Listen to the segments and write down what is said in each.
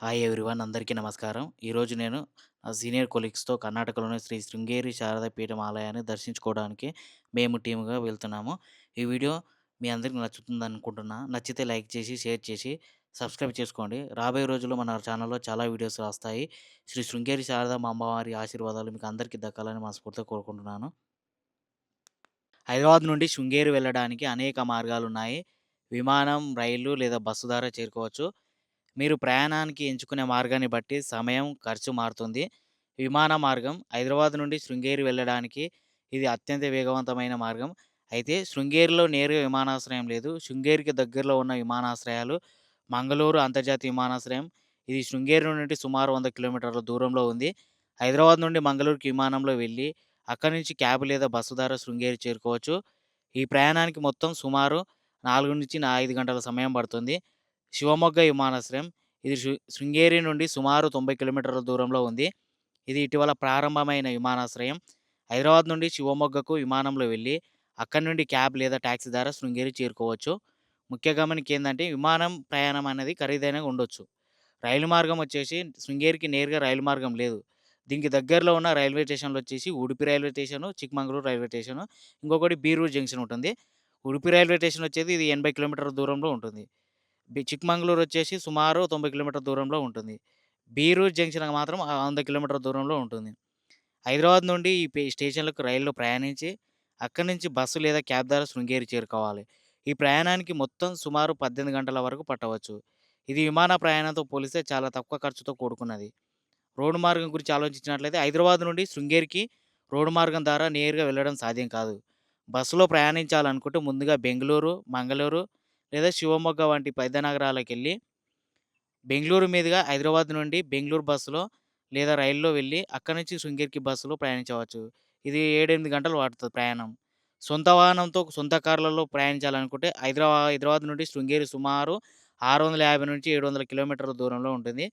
Hi everyone అందరికీ నమస్కారం. ఈరోజు నేను నా సీనియర్ కొలీగ్స్‌తో కర్ణాటకలోని శ్రీ శృంగేరి శారదా పీఠం ఆలయాన్ని దర్శించుకోవడానికి మేము టీమ్‌గా వెళ్తున్నాము. ఈ వీడియో మీ అందరికి నచ్చుతుందనుకుంటున్నా. నచ్చితే లైక్ చేసి, షేర్ చేసి, సబ్స్క్రైబ్ చేసుకోండి. రాబోయే రోజుల్లో మన ఛానల్‌లో చాలా వీడియోస్ వస్తాయి. శ్రీ శృంగేరి శారదా అమ్మవారి ఆశీర్వాదాలు మీకు అందరికీ దక్కాలని మనస్ఫూర్తిగా కోరుకుంటున్నాను. హైదరాబాద్ నుండి శృంగేరి వెళ్ళడానికి అనేక మార్గాలు ఉన్నాయి విమానం, రైలు లేదా బస్సు ద్వారా చేరుకోవచ్చు. మీరు ప్రయాణానికి ఎంచుకునే మార్గాన్ని బట్టి సమయం, ఖర్చు మారుతుంది. విమాన మార్గం హైదరాబాద్ నుండి శృంగేరి వెళ్ళడానికి ఇది అత్యంత వేగవంతమైన మార్గం. అయితే శృంగేరిలో నేరుగా విమానాశ్రయం లేదు. శృంగేరికి దగ్గరలో ఉన్న విమానాశ్రయాలు మంగళూరు అంతర్జాతీయ విమానాశ్రయం. ఇది శృంగేరి నుండి సుమారు వంద కిలోమీటర్ల దూరంలో ఉంది. హైదరాబాద్ నుండి మంగళూరుకి విమానంలో వెళ్ళి అక్కడి నుంచి క్యాబ్ లేదా బస్సు ద్వారా శృంగేరి చేరుకోవచ్చు. ఈ ప్రయాణానికి మొత్తం సుమారు 4-5 గంటల సమయం పడుతుంది. శివమొగ్గ విమానాశ్రయం ఇది శృ శృంగేరి నుండి సుమారు 90 కిలోమీటర్ల దూరంలో ఉంది. ఇది ఇటీవల ప్రారంభమైన విమానాశ్రయం. హైదరాబాద్ నుండి శివమొగ్గకు విమానంలో వెళ్ళి అక్కడి నుండి క్యాబ్ లేదా ట్యాక్సీ ద్వారా శృంగేరి చేరుకోవచ్చు. ముఖ్య గమనిక ఏంటంటే విమానం ప్రయాణం అనేది ఖరీదైనగా ఉండొచ్చు. రైలు మార్గం వచ్చేసి శృంగేరికి నేరుగా రైలు మార్గం లేదు. దీనికి దగ్గరలో ఉన్న రైల్వే స్టేషన్‌లు వచ్చేసి Udupi railway station, Chikmagalur railway station. ఇంకొకటి బీరూరు జంక్షన్ ఉంటుంది. ఉడుపి రైల్వే స్టేషన్ వచ్చేది ఇది 80 కిలోమీటర్ల దూరంలో ఉంటుంది. బి చిక్మంగళూరు వచ్చేసి సుమారు తొంభై కిలోమీటర్ దూరంలో ఉంటుంది. బీరూరు జంక్షన్ మాత్రం ఆహ్, 100 కిలోమీటర్ల దూరంలో ఉంటుంది. హైదరాబాద్ నుండి ఈ స్టేషన్‌లకు రైలులో ప్రయాణించి అక్కడి నుంచి బస్సు లేదా క్యాబ్ ద్వారా శృంగేరి చేరుకోవాలి. ఈ ప్రయాణానికి మొత్తం సుమారు 18 గంటల వరకు పట్టవచ్చు. ఇది విమాన ప్రయాణంతో పోలిస్తే చాలా తక్కువ ఖర్చుతో కూడుకున్నది. రోడ్డు మార్గం గురించి ఆలోచించినట్లయితే హైదరాబాద్ నుండి శృంగేరికి రోడ్డు మార్గం ద్వారా నేరుగా వెళ్ళడం సాధ్యం కాదు. బస్సులో ప్రయాణించాలనుకుంటే ముందుగా బెంగళూరు మంగళూరు లేదా శివమొగ్గ వంటి పెద్ద నగరాలకు వెళ్ళి బెంగుళూరు మీదుగా హైదరాబాద్ నుండి బెంగళూరు బస్సులో లేదా రైల్లో వెళ్ళి అక్కడి నుంచి శృంగేరికి బస్సులో ప్రయాణించవచ్చు. ఇది 7, 8 గంటలు పడుతుంది ప్రయాణం. సొంత వాహనంతో సొంత కార్‌లలో ప్రయాణించాలనుకుంటే హైదరాబాద్ హైదరాబాద్ నుండి శృంగేరి సుమారు 650-700 కిలోమీటర్ల దూరంలో ఉంటుంది.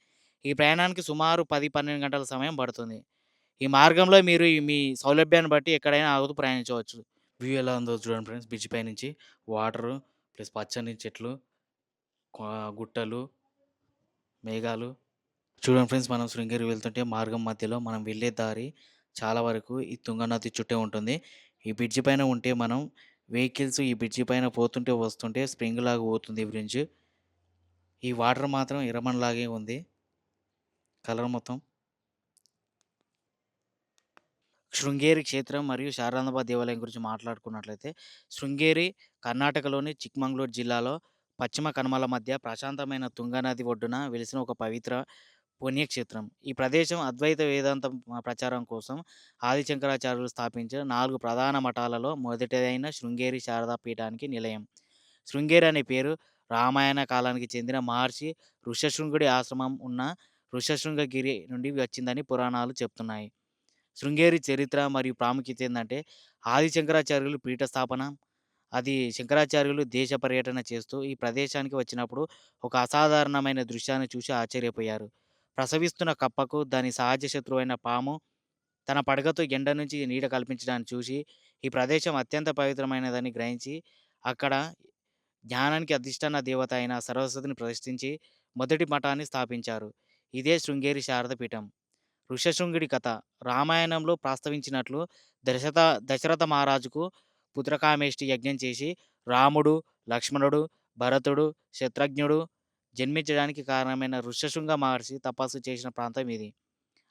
ఈ ప్రయాణానికి సుమారు 10, 12 గంటల సమయం పడుతుంది. ఈ మార్గంలో మీరు ఈ మీ సౌలభ్యాన్ని బట్టి ఎక్కడైనా ఆగుతూ ప్రయాణించవచ్చు. వ్యూ ఎలా ఉందో చూడండి ఫ్రెండ్స్ బ్రిడ్జ్ పై నుంచి వాటరు ప్లస్ పచ్చని చెట్లు, గుట్టలు, మేఘాలు. చూడండి ఫ్రెండ్స్ మనం శృంగేరి వెళ్తుంటే మార్గం మధ్యలో మనం వెళ్ళే దారి చాలా వరకు ఈ తుంగనది చుట్టే ఉంటుంది. ఈ బ్రిడ్జి పైన ఉంటే మనం వెహికల్స్ ఈ బ్రిడ్జి పైన పోతుంటే, వస్తుంటే స్ప్రింగ్ లాగా పోతుంది ఈ బ్రిడ్జ్. ఈ వాటర్ మాత్రం ఎర్రమన్నిలాగే ఉంది. కలర్ మొత్తం. శృంగేరి క్షేత్రం మరియు శారదాంబ దేవాలయం గురించి మాట్లాడుకున్నట్లయితే శృంగేరి కర్ణాటకలోని చిక్మంగళూరు జిల్లాలో పశ్చిమ కనుమల మధ్య ప్రశాంతమైన తుంగనది ఒడ్డున వెలిసిన ఒక పవిత్ర పుణ్యక్షేత్రం. ఈ ప్రదేశం అద్వైత వేదాంతం ప్రచారం కోసం ఆది శంకరాచార్యులు స్థాపించిన నాలుగు ప్రధాన మఠాలలో మొదటిదైన శృంగేరి శారదా పీఠానికి నిలయం. శృంగేరి అనే పేరు రామాయణ కాలానికి చెందిన మహర్షి ఋషశృంగుడి ఆశ్రమం ఉన్న ఋషశృంగగిరి నుండి వచ్చిందని పురాణాలు చెప్తున్నాయి. శృంగేరి చరిత్ర మరియు ప్రాముఖ్యత ఏంటంటే ఆది శంకరాచార్యులు పీఠ స్థాపన, అది శంకరాచార్యులు దేశ పర్యటన చేస్తూ ఈ ప్రదేశానికి వచ్చినప్పుడు ఒక అసాధారణమైన దృశ్యాన్ని చూసి ఆశ్చర్యపోయారు. ప్రసవిస్తున్న కప్పకు దాని సహజ శత్రువైన పాము తన పడగతో ఎండ నుంచి నీడ కల్పించడాన్ని చూసి ఈ ప్రదేశం అత్యంత పవిత్రమైనదని గ్రహించి అక్కడ జ్ఞానానికి అధిష్టాన దేవత అయిన సరస్వతిని ప్రతిష్ఠించి మొదటి మఠాన్ని స్థాపించారు. ఇదే శృంగేరి శారద పీఠం. ఋష్యశృంగుడి కథ రామాయణంలో ప్రస్తావించినట్లు దశరథ దశరథ మహారాజుకు పుత్రకామేష్టి యజ్ఞం చేసి రాముడు, లక్ష్మణుడు, భరతుడు, శత్రుఘ్నుడు జన్మించడానికి కారణమైన ఋష్యశృంగ మహర్షి తపస్సు చేసిన ప్రాంతం ఇది.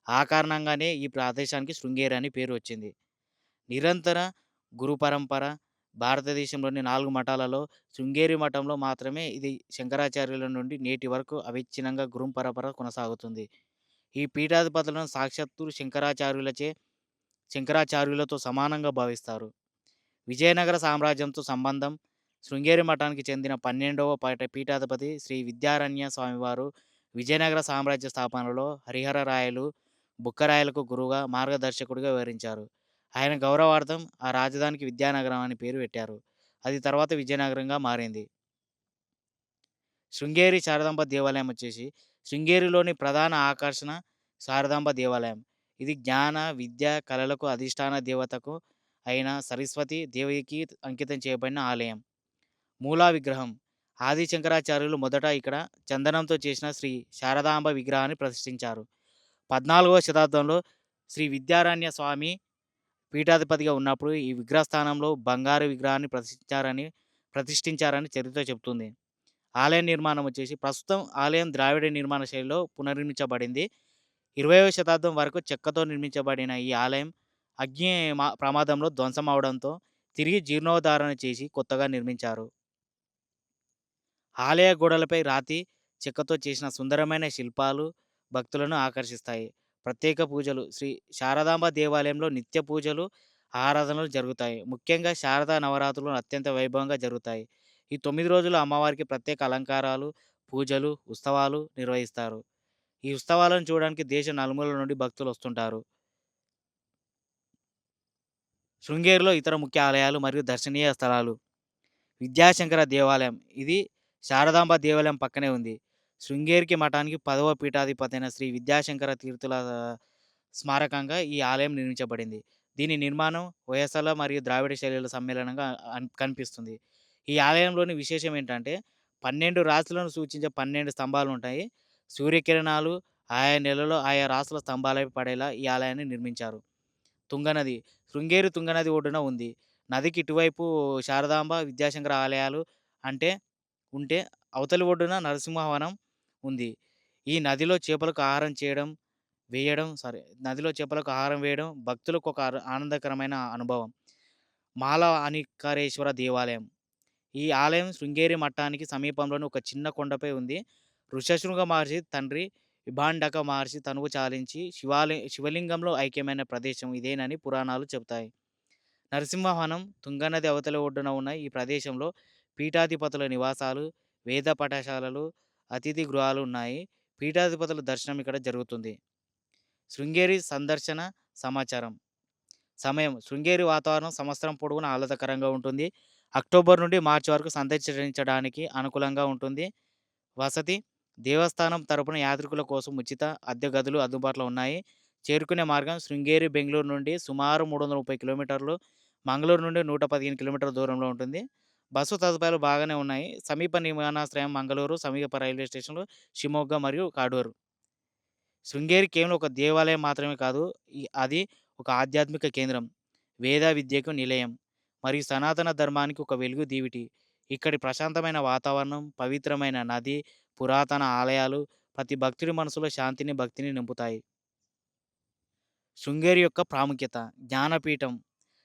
ఆ కారణంగానే ఈ ప్రదేశానికి శృంగేరి అని పేరు వచ్చింది. నిరంతర గురు పరంపర భారతదేశంలోని నాలుగు మఠాలలో శృంగేరి మఠంలో మాత్రమే ఇది శంకరాచార్యుల నుండి నేటి వరకు అవిచ్ఛిన్నంగా గురు పరంపర కొనసాగుతుంది. ఈ పీఠాధిపతులను సాక్షాత్తు శంకరాచార్యులచే శంకరాచార్యులతో సమానంగా భావిస్తారు. విజయనగర సామ్రాజ్యంతో సంబంధం శృంగేరి మఠానికి చెందిన పన్నెండవ పీఠ పీఠాధిపతి శ్రీ విద్యారణ్య స్వామివారు విజయనగర సామ్రాజ్య స్థాపనలో హరిహర రాయలు, బుక్కరాయలకు గురువుగా, మార్గదర్శకుడిగా వివరించారు. ఆయన గౌరవార్థం ఆ రాజధానికి విద్యానగరం అని పేరు పెట్టారు. అది తర్వాత విజయనగరంగా మారింది. శృంగేరి శారదాంబ దేవాలయం వచ్చేసి శృంగేరిలోని ప్రధాన ఆకర్షణ శారదాంబ దేవాలయం. ఇది జ్ఞాన, విద్య, కళలకు అధిష్టాన దేవతకు అయిన సరస్వతి దేవికి అంకితం చేయబడిన ఆలయం. మూలా విగ్రహం ఆది శంకరాచార్యులు మొదట ఇక్కడ చందనంతో చేసిన శ్రీ శారదాంబ విగ్రహాన్ని ప్రతిష్ఠించారు. 14వ శతాబ్దంలో శ్రీ విద్యారణ్య స్వామి పీఠాధిపతిగా ఉన్నప్పుడు ఈ విగ్రహస్థానంలో బంగారు విగ్రహాన్ని ప్రతిష్ఠించారని ప్రతిష్ఠించారని చరిత్ర చెబుతుంది. ఆలయ నిర్మాణం వచ్చేసి ప్రస్తుతం ఆలయం ద్రావిడ నిర్మాణ శైలిలో పునర్నిర్మించబడింది. 20వ శతాబ్దం వరకు చెక్కతో నిర్మించబడిన ఈ ఆలయం అగ్ని మా ప్రమాదంలో ధ్వంసం అవడంతో తిరిగి జీర్ణోద్ధారణ చేసి కొత్తగా నిర్మించారు. ఆలయ గోడలపై రాతి, చెక్కతో చేసిన సుందరమైన శిల్పాలు భక్తులను ఆకర్షిస్తాయి. ప్రత్యేక పూజలు శ్రీ శారదాంబ దేవాలయంలో నిత్య పూజలు, ఆరాధనలు జరుగుతాయి. ముఖ్యంగా శారదా నవరాత్రులు అత్యంత వైభవంగా జరుగుతాయి. ఈ తొమ్మిది రోజులు అమ్మవారికి ప్రత్యేక అలంకారాలు, పూజలు, ఉత్సవాలు నిర్వహిస్తారు. ఈ ఉత్సవాలను చూడడానికి దేశ నలుమూలల నుండి భక్తులు వస్తుంటారు. శృంగేరిలో ఇతర ముఖ్య ఆలయాలు మరియు దర్శనీయ స్థలాలు. విద్యాశంకర దేవాలయం ఇది శారదాంబ దేవాలయం పక్కనే ఉంది. శృంగేరికి మఠానికి 10వ పీఠాధిపతైన శ్రీ విద్యాశంకర తీర్థుల స్మారకంగా ఈ ఆలయం నిర్మించబడింది. దీని నిర్మాణం వయస్సల మరియు ద్రావిడ శైలుల సమ్మేళనంగా కనిపిస్తుంది. ఈ ఆలయంలోని విశేషం ఏంటంటే 12 రాశులను సూచించే 12 స్తంభాలు ఉంటాయి. సూర్యకిరణాలు ఆయా నెలలో ఆయా రాశుల స్తంభాలపై పడేలా ఈ ఆలయాన్ని నిర్మించారు. తుంగనది శృంగేరి తుంగనది ఒడ్డున ఉంది. నదికి ఇటువైపు శారదాంబ, విద్యాశంకర ఆలయాలు అంటే ఉంటే అవతలి ఒడ్డున నరసింహవనం ఉంది. ఈ నదిలో చేపలకు ఆహారం చేయడం, వేయడం సారీ నదిలో చేపలకు ఆహారం వేయడం భక్తులకు ఒక ఆనందకరమైన అనుభవం. మాల అనికారేశ్వర దేవాలయం ఈ ఆలయం శృంగేరి మఠానికి సమీపంలోని ఒక చిన్న కొండపై ఉంది. ఋషశృంగ మహర్షి తండ్రి విభాండక మహర్షి తనువు చాలించి శివాలి శివలింగంలో ఐక్యమైన ప్రదేశం ఇదేనని పురాణాలు చెబుతాయి. నరసింహవనం తుంగనది అవతల ఒడ్డున ఉన్న ఈ ప్రదేశంలో పీఠాధిపతుల నివాసాలు, వేద పాఠశాలలు, అతిథి గృహాలు ఉన్నాయి. పీఠాధిపతుల దర్శనం ఇక్కడ జరుగుతుంది. శృంగేరి సందర్శన సమాచారం. సమయం శృంగేరి వాతావరణం సంవత్సరం పొడవునా ఆహ్లాదకరంగా ఉంటుంది. అక్టోబర్ నుండి మార్చి వరకు సందర్శించడానికి అనుకూలంగా ఉంటుంది. వసతి దేవస్థానం తరపున యాత్రికుల కోసం ఉచిత అద్దె గదులు అందుబాటులో ఉన్నాయి. చేరుకునే మార్గం శృంగేరి బెంగళూరు నుండి సుమారు 330 కిలోమీటర్లు, మంగళూరు నుండి 115 కిలోమీటర్ల దూరంలో ఉంటుంది. బస్సు సదుపాయాలు బాగానే ఉన్నాయి. సమీప నిమానాశ్రయం మంగళూరు, సమీప రైల్వే స్టేషన్లు షిమోగా మరియు కాడూరు. శృంగేరి కేవలం ఒక దేవాలయం మాత్రమే కాదు. అది ఒక ఆధ్యాత్మిక కేంద్రం, వేద విద్యకు నిలయం మరియు సనాతన ధర్మానికి ఒక వెలుగు దీవిటి. ఇక్కడి ప్రశాంతమైన వాతావరణం, పవిత్రమైన నది, పురాతన ఆలయాలు ప్రతి భక్తుడి మనసులో శాంతిని, భక్తిని నింపుతాయి. శృంగేరి యొక్క ప్రాముఖ్యత జ్ఞానపీఠం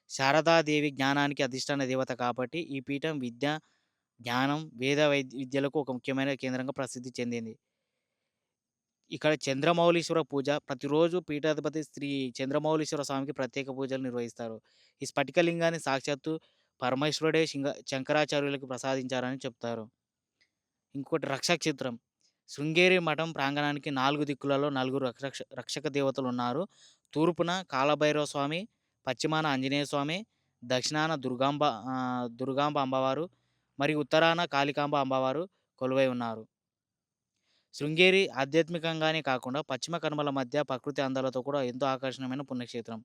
శారదాదేవి జ్ఞానానికి అధిష్టాన దేవత కాబట్టి ఈ పీఠం విద్య, జ్ఞానం, వేద వైద్య విద్యలకు ఒక ముఖ్యమైన కేంద్రంగా ప్రసిద్ధి చెందింది. ఇక్కడ చంద్రమౌళీశ్వర పూజ ప్రతిరోజు పీఠాధిపతి శ్రీ చంద్రమౌళీశ్వర స్వామికి ప్రత్యేక పూజలు నిర్వహిస్తారు. ఈ స్ఫటికలింగాన్ని సాక్షాత్తు పరమేశ్వరుడే శింగ శంకరాచార్యులకు ప్రసాదించారని చెప్తారు. ఇంకోటి రక్షక్షేత్రం శృంగేరి మఠం ప్రాంగణానికి నాలుగు దిక్కులలో నలుగురు రక్ష రక్షక దేవతలు ఉన్నారు. తూర్పున కాలభైరవ స్వామి, పశ్చిమాన ఆంజనేయ స్వామి, దక్షిణాన దుర్గాంబ దుర్గాంబ అమ్మవారు మరియు ఉత్తరాన కాళికాంబ అమ్మవారు కొలువై ఉన్నారు. శృంగేరి ఆధ్యాత్మికంగానే కాకుండా పశ్చిమ కనుమల మధ్య ప్రకృతి అందాలతో కూడా ఎంతో ఆకర్షణీయమైన పుణ్యక్షేత్రం.